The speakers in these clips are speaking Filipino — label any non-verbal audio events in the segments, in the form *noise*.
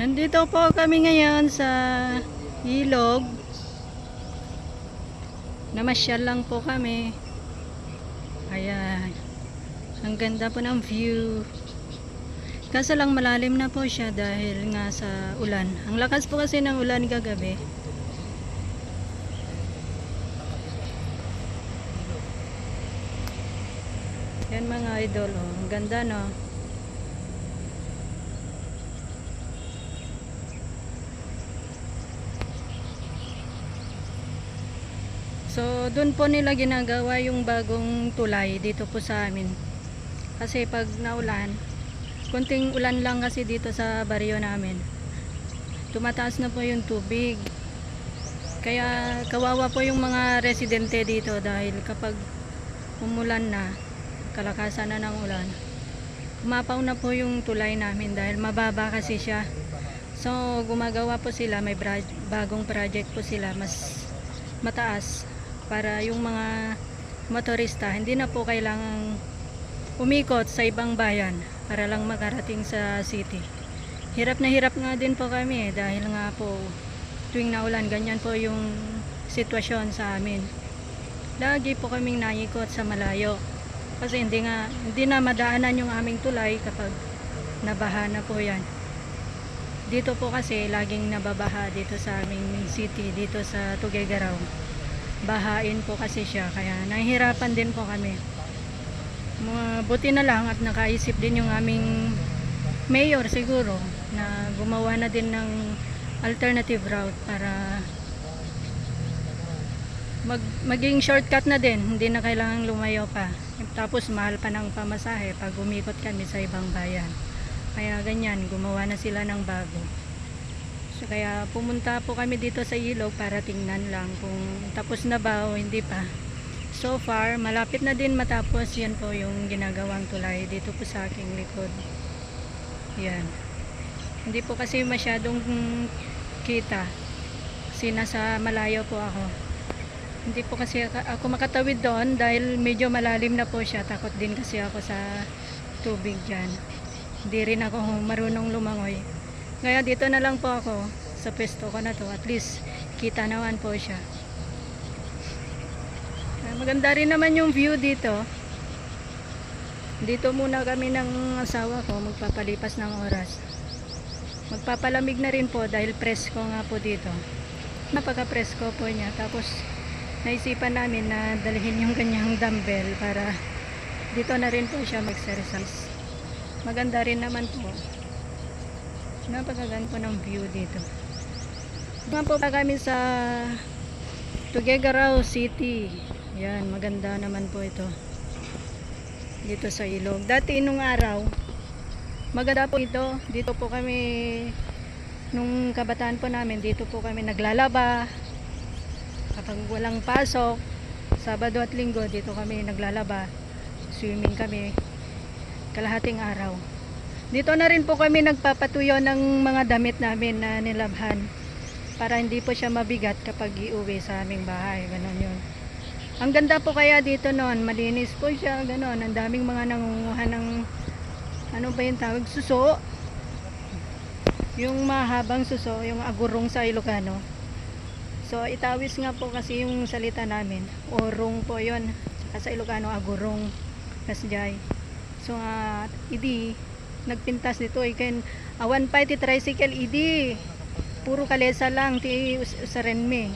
Nandito po kami ngayon sa ilog. Namasyal lang po kami. Ayan. Ang ganda po ng view. Kaso lang malalim na po siya dahil nga sa ulan. Ang lakas po kasi ng ulan kagabi. Yan mga idol. Oh. Ang ganda no. So, doon po nila ginagawa yung bagong tulay dito po sa amin. Kasi pag naulan, konting ulan lang kasi dito sa baryo namin. Tumataas na po yung tubig. Kaya kawawa po yung mga residente dito dahil kapag umulan na, kalakasan na ng ulan, umapaw na po yung tulay namin dahil mababa kasi siya. So, gumagawa po sila, may bagong project po sila, mas mataas para yung mga motorista hindi na po kailangang umikot sa ibang bayan para lang makarating sa city. Hirap na hirap nga din po kami eh, dahil nga po tuwing naulan ganyan po yung sitwasyon sa amin. Lagi po kaming naikot sa malayo kasi hindi nga hindi na madaanan yung aming tulay kapag nabaha na po yan. Dito po kasi laging nababaha dito sa aming city dito sa Tuguegarao bahain po kasi siya kaya nahihirapan din po kami. Buti na lang at nakaisip din yung aming mayor siguro na gumawa na din ng alternative route para mag, maging shortcut na din. Hindi na kailangang lumayo pa. Tapos mahal pa ng pamasahe pag umikot kami sa ibang bayan. Kaya ganyan gumawa na sila ng bago So, kaya pumunta po kami dito sa ilog para tingnan lang kung tapos na ba o hindi pa. So far, malapit na din matapos. Yan po yung ginagawang tulay dito po sa aking likod. Yan. Hindi po kasi masyadong kita. Kasi nasa malayo po ako. Hindi po kasi ako makatawid doon dahil medyo malalim na po siya. Takot din kasi ako sa tubig dyan. Hindi rin ako marunong lumangoy. Kaya dito na lang po ako sa pesto ko na to. At least kita naman po siya. Ah, Maganda rin naman yung view dito. Dito muna kami ng asawa ko magpapalipas ng oras. Magpapalamig na rin po dahil presko nga po dito. Napaka presko po niya. Tapos naisipan namin na dalhin yung kanyang dumbbell para dito na rin po siya mag-exercise. Maganda rin naman po. Napakaganda po ng view dito. Nga po kami sa Tuguegarao City. Yan, maganda naman po ito. Dito sa ilog. Dati nung araw, maganda po ito. Dito po kami, nung kabataan po namin, dito po kami naglalaba. Kapag walang pasok, Sabado at Linggo, dito kami naglalaba. Swimming kami kalahating araw. Dito na rin po kami nagpapatuyo ng mga damit namin na nilabhan para hindi po siya mabigat kapag iuwi sa aming bahay. Ganon yun. Ang ganda po kaya dito noon, malinis po siya, ganon. Ang daming mga nangunguha ng ano ba yung tawag? Suso. Yung mahabang suso, yung agurong sa Ilocano. So, itawis nga po kasi yung salita namin. Orong po yon sa Ilocano, agurong. Kasjay. So, uh, idi, nagpintas dito iken awan pa ti tricycle idi puro kalesa lang ti us usaren mi.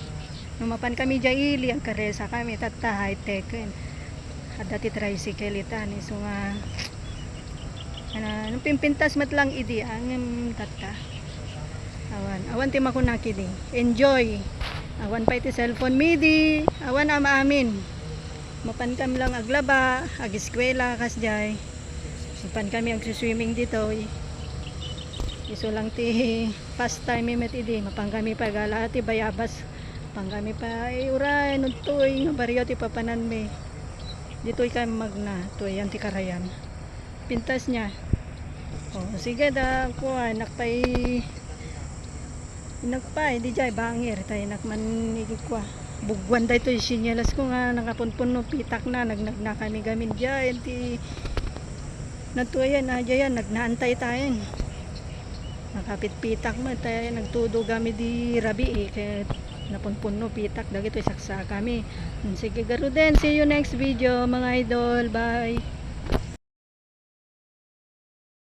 Numapan kami jaili ang karesa kami tatta high tech ken. Ada ti tricycle itan so nga nung pimpintas mat lang idi ang um, tatta awan awan ti makunaki di enjoy. Awan pa iti cellphone mi di awan ama amin. Mapan kam lang aglaba ag eskwela kasjay Ipan kami ang swimming dito. Iso lang ti *laughs* past time met idi. Mapang kami pa gala ti bayabas. Pang kami pa ay uray nuntoy nga baryo ti papanan mi. Dito kami magna. Toy ang ti karayan. Pintas niya. Oh, sige da pa Inak pa, di jay bangir tay nak man igi kwa. Bugwan day to sinyalas ko nga nakapunpun no pitak na nagnag na kami gamin jay ti Natuyan na dyan, nagnaantay tayo. Nakapit pitak mo, tayo nagtudo kami di rabi eh. Kaya napunpuno pitak, dagito isaksa kami. Sige, garo din. See you next video mga idol. Bye.